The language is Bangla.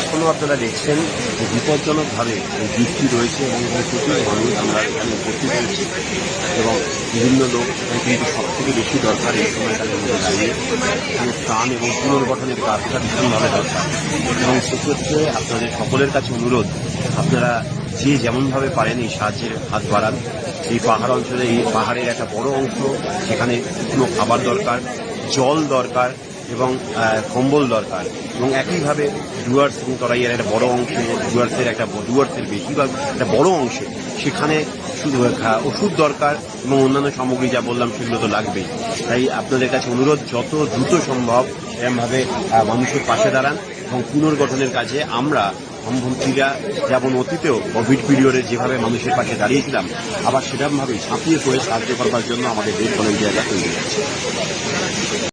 এখনও আপনারা দেখছেন যে বিপজ্জনকভাবে বৃষ্টি রয়েছে এবং প্রচুর মানুষ আমরা এখানে উপস্থিত হয়েছি। এবং বিভিন্ন লোক কিন্তু সব থেকে বেশি দরকার এই সময়টার মধ্যে দাঁড়িয়ে। ত্রাণ এবং পুনর্গঠনের কাজটা ভীষণভাবে দরকার। এবং সেক্ষেত্রে আপনাদের সকলের কাছে অনুরোধ, আপনারা যে যেমনভাবে পারেন এই সাহায্যের হাত বাড়ান। এই পাহাড় অঞ্চলে, এই পাহাড়ের একটা বড় অংশ সেখানে শুকনো খাবার দরকার, জল দরকার এবং কম্বল দরকার। এবং একইভাবে ডুয়ার্স এবং তরাইয়ের একটা বড় অংশ, ডুয়ার্সের একটা ডুয়ার্সের বেশিরভাগ একটা বড় অংশে, সেখানে ওষুধ দরকার এবং অন্যান্য সামগ্রী যা বললাম সেগুলো তো লাগবেই। তাই আপনাদের কাছে অনুরোধ, যত দ্রুত সম্ভব এরমভাবে মানুষের পাশে দাঁড়ান এবং পুনর্গঠনের কাজে আমরা সম্ভবীরা যেমন অতীতেও কোভিড পিরিয়ডে যেভাবে মানুষের পাশে দাঁড়িয়েছিলাম, আবার সেরকমভাবে ঝাঁপিয়ে পড়ে সাহায্য করবার জন্য আমাদের দেশ ভলেন্টিয়াররা তৈরি হচ্ছে